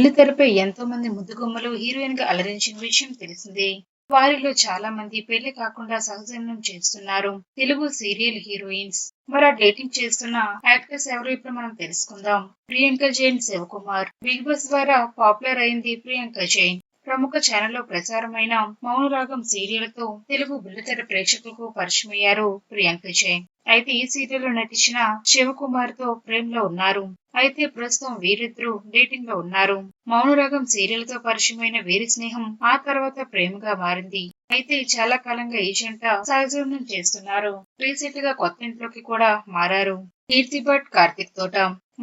బుల్లితెరపై ఎంతో మంది ముద్దుగుమ్మలు హీరోయిన్గా అలరించిన విషయం తెలిసిందే. వారిలో చాలా మంది పెళ్ళి కాకుండా సహజనం చేస్తున్నారు. తెలుగు సీరియల్ హీరోయిన్స్ మరి ఆ డేటింగ్ చేస్తున్న యాక్టర్స్ ఎవరు ఇప్పుడు మనం తెలుసుకుందాం. ప్రియాంక జైన్ శివకుమార్. బిగ్ బాస్ ద్వారా పాపులర్ అయింది ప్రియాంక జైన్. ప్రముఖ ఛానల్లో ప్రసారమైన మౌనరాగం సీరియల్తో తెలుగు బుల్లితెర ప్రేక్షకులకు పరిచయమయ్యారు ప్రియాంక జైన్. అయితే ఈ సీరియల్లో నటించిన శివకుమార్తో ప్రేమ్లో ఉన్నారు. అయితే ప్రస్తుతం వీరిద్దరూ డేటింగ్లో ఉన్నారు. మౌనరాగం సీరియల్తో పరిచయమైన వీరి స్నేహం ఆ తర్వాత ప్రేమగా మారింది. అయితే చాలా కాలంగా ఈ జంట సహజీవనం చేస్తున్నారు. రీసెంట్గా కొత్త ఇంట్లోకి కూడా మారారు. కీర్తి భట్ కార్తిక్ తోట.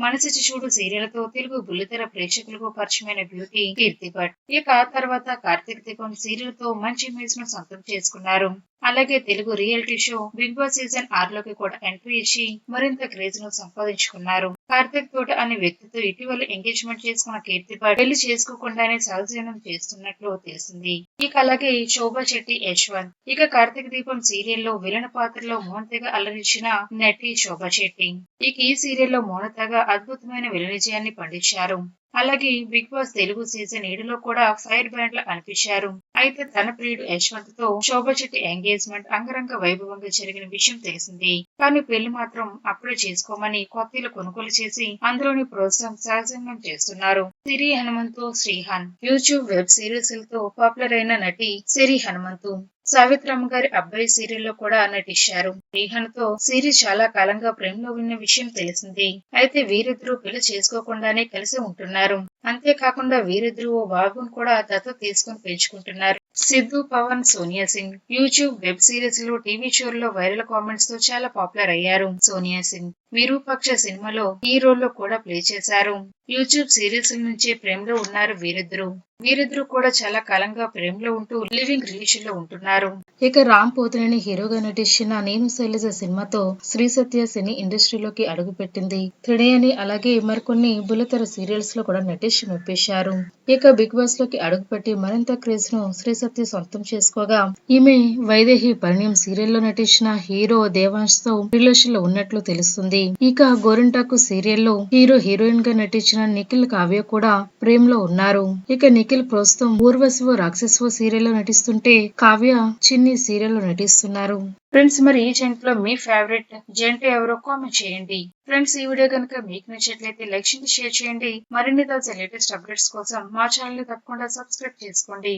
మనసు చూడు సీరియల్తో తెలుగు బుల్లితెర ప్రేక్షకులకు పరిచయమైన బ్యూటీ కీర్తి భట్. ఇక తర్వాత కార్తీక్ దీపం సీరియల్తో మంచి ఇమేజ్ను సొంతం చేసుకున్నారు. అలాగే Telugu reality show Bigg Boss season ఆరు లోకి కూడా ఎంట్రీ ఇచ్చి మరింత క్రేజ్ను సంపాదించుకున్నారు. కార్తిక్ తోట అనే వ్యక్తితో ఇటీవల ఎంగేజ్మెంట్ చేసుకున్న కీర్తి భట్ పెళ్ళి చేసుకోకుండానే సహజీవనం చేస్తున్నట్లు తెలిసింది. ఇక అలాగే శోభా శెట్టి యశ్వంత్. ఇక కార్తీక దీపం సీరియల్లో విలన పాత్రలో మోనతగా అలరించిన నటి శోభా శెట్టి. ఇక ఈ సీరియల్లో మోనతగా అద్భుతమైన విజయాన్ని పండించారు. అలాగే బిగ్ బాస్ తెలుగు సీజన్ ఏడులో కూడా ఫైర్ బ్యాండ్ లా అనిపించారు. అయితే తన ప్రియుడు యశ్వంత్తో శోభా శెట్టి ఎంగేజ్మెంట్ అంగరంగ వైభవంగా జరిగిన విషయం తెలిసింది. కానీ పెళ్ళి మాత్రం అప్పుడే చేసుకోమని కొత్తలు కొనుగోలు చేసి అందులోని ప్రోత్సాహం సహజంగా చేస్తున్నారు. సిరి హనుమంతు శ్రీహాన్. యూట్యూబ్ వెబ్ సిరీస్లతో పాపులర్ అయిన నటి సిరి హనుమంతు. సావిత్రమ్మ గారి అబ్బాయి సీరియల్లో కూడా నటించారు. శ్రీహన్తో సిరి చాలా కాలంగా ప్రేమలో ఉన్న విషయం తెలిసింది. అయితే వీరిద్దరూ పెళ్ళి చేసుకోకుండానే కలిసి ఉంటున్నారు. అంతేకాకుండా వీరిద్దరూ ఓ బాబును కూడా దత్త తీసుకుని పెంచుకుంటున్నారు. సిద్ధు పవన్ సోనియా సింగ్. యూట్యూబ్ వెబ్ సిరీస్లో టీవీ షోల్లో వైరల్ కామెంట్స్తో చాలా పాపులర్ అయ్యారు సోనియా సింగ్. విరూపక్ష సినిమాలో హీరోల్లో లో కూడా ప్లే చేశారు. యూట్యూబ్ సీరియల్స్ నుంచే ప్రేమలో ఉన్నారు వీరిద్దరూ. వీరిద్దరు కూడా చాలా కాలంగా ప్రేమలో ఉంటూ లివింగ్ రిలేషన్లో ఉంటున్నారు. ఇక రామ్ పోతినేని హీరోగా నటించిన నేను శైలజ సినిమాతో శ్రీ సత్య సినీ ఇండస్ట్రీలోకి అడుగుపెట్టింది. త్రిణయని అలాగే మరికొన్ని బులతర సీరియల్స్లో కూడా నటించి మెప్పించారు ఇక బిగ్ బాస్లోకి అడుగుపెట్టి మరింత క్రేజ్ను శ్రీ సత్య సొంతం చేసుకోగా ఈమె వైదేహి పరిణయం సీరియల్లో నటించిన హీరో దేవాంశ్తో రిలేషన్లో ఉన్నట్లు తెలుస్తుంది. ఇక గోరింటాకు సీరియల్లో హీరో హీరోయిన్గా నటించిన నిఖిల్ కావ్య కూడా ప్రేమలో ఉన్నారు. ఇక నిఖిల్ ప్రస్తుతం ఊర్వశివ రాక్షసో సీరియల్లో నటిస్తుంటే కావ్య చిన్ని సీరియల్లో నటిస్తున్నారు. ఫ్రెండ్స్ మరి ఈ జంటలో మీ ఫేవరెట్ జెంట్ ఎవరో కామెంట్ చేయండి. ఫ్రెండ్స్ ఈ వీడియో కనుక మీకు నచ్చినట్లయితే లైక్ చేయండి షేర్ చేయండి. మరిన్ని తాజా లేటెస్ట్ అప్డేట్స్ కోసం మా ఛానల్ని తప్పకుండా సబ్స్క్రైబ్ చేసుకోండి.